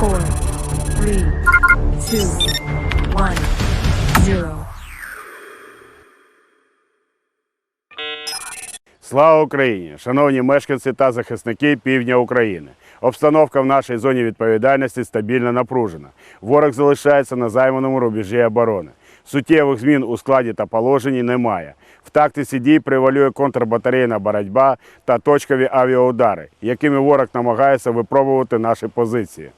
four. Слава Україні! Шановні мешканці та захисники півдня України. Обстановка в нашій зоні відповідальності стабільно напружена. Ворог залишається на займаному рубежі оборони. Суттєвих змін у складі та положенні немає. В тактиці дій превалює контрбатарейна боротьба та точкові авіаудари, якими ворог намагається випробувати наші позиції.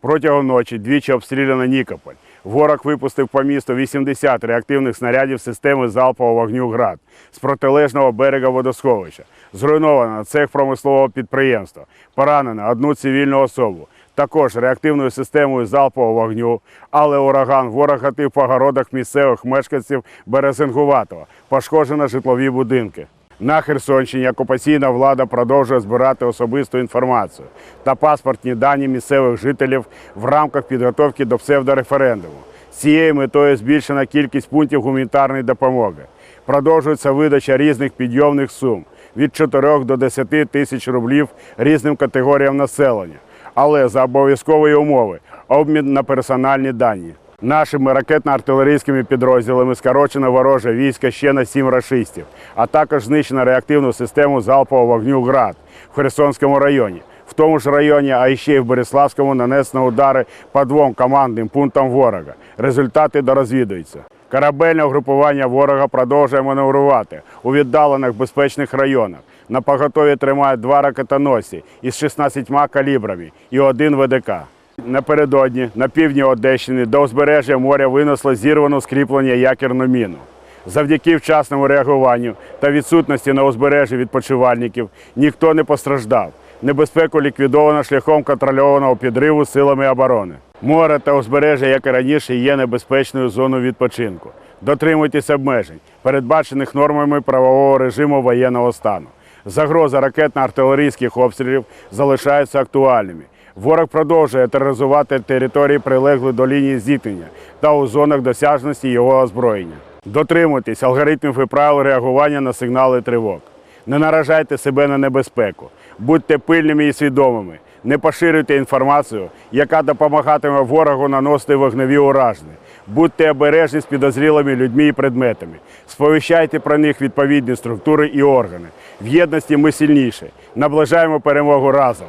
Протягом ночі двічі обстріляно Нікополь. Ворог випустив по місту 80 реактивних снарядів системи залпового вогню «Град» з протилежного берега водосховища. Зруйновано цех промислового підприємства. Поранено одну цивільну особу. Також реактивною системою залпового вогню, але ураган ворог гатив по городах місцевих мешканців Березингуватого. Пошкоджено житлові будинки. На Херсонщині окупаційна влада продовжує збирати особисту інформацію та паспортні дані місцевих жителів в рамках підготовки до псевдореферендуму. З цією метою збільшена кількість пунктів гуманітарної допомоги. Продовжується видача різних підйомних сум від 4 до 10 тисяч рублів різним категоріям населення, але за обов'язкової умови обмін на персональні дані. Нашими ракетно-артилерійськими підрозділами скорочено вороже війська ще на сім рашистів, а також знищено реактивну систему залпового вогню ГРАД в Херсонському районі. В тому ж районі, а ще й в Береславському нанесено удари по двом командним пунктам ворога. Результати дорозвідуються. Корабельне угрупування ворога продовжує маневрувати у віддалених безпечних районах. На поготові тримають два ракетоносці із 16 калібрами і один ВДК. Напередодні на півдні Одещини до узбережжя моря винесло зірвану скріплення якірну міну. Завдяки вчасному реагуванню та відсутності на узбережжі відпочивальників ніхто не постраждав. Небезпеку ліквідовано шляхом контрольованого підриву силами оборони. Море та узбережжя, як і раніше, є небезпечною зоною відпочинку. Дотримуйтесь обмежень, передбачених нормами правового режиму воєнного стану. Загроза ракетно-артилерійських обстрілів залишаються актуальними. Ворог продовжує тероризувати території, прилеглі до лінії зіткнення та у зонах досяжності його озброєння. Дотримуйтесь алгоритмів і правил реагування на сигнали тривог. Не наражайте себе на небезпеку, будьте пильними і свідомими. Не поширюйте інформацію, яка допомагатиме ворогу наносити вогневі ураження. Будьте обережні з підозрілими людьми і предметами. Сповіщайте про них відповідні структури і органи. В єдності ми сильніші. Наближаємо перемогу разом.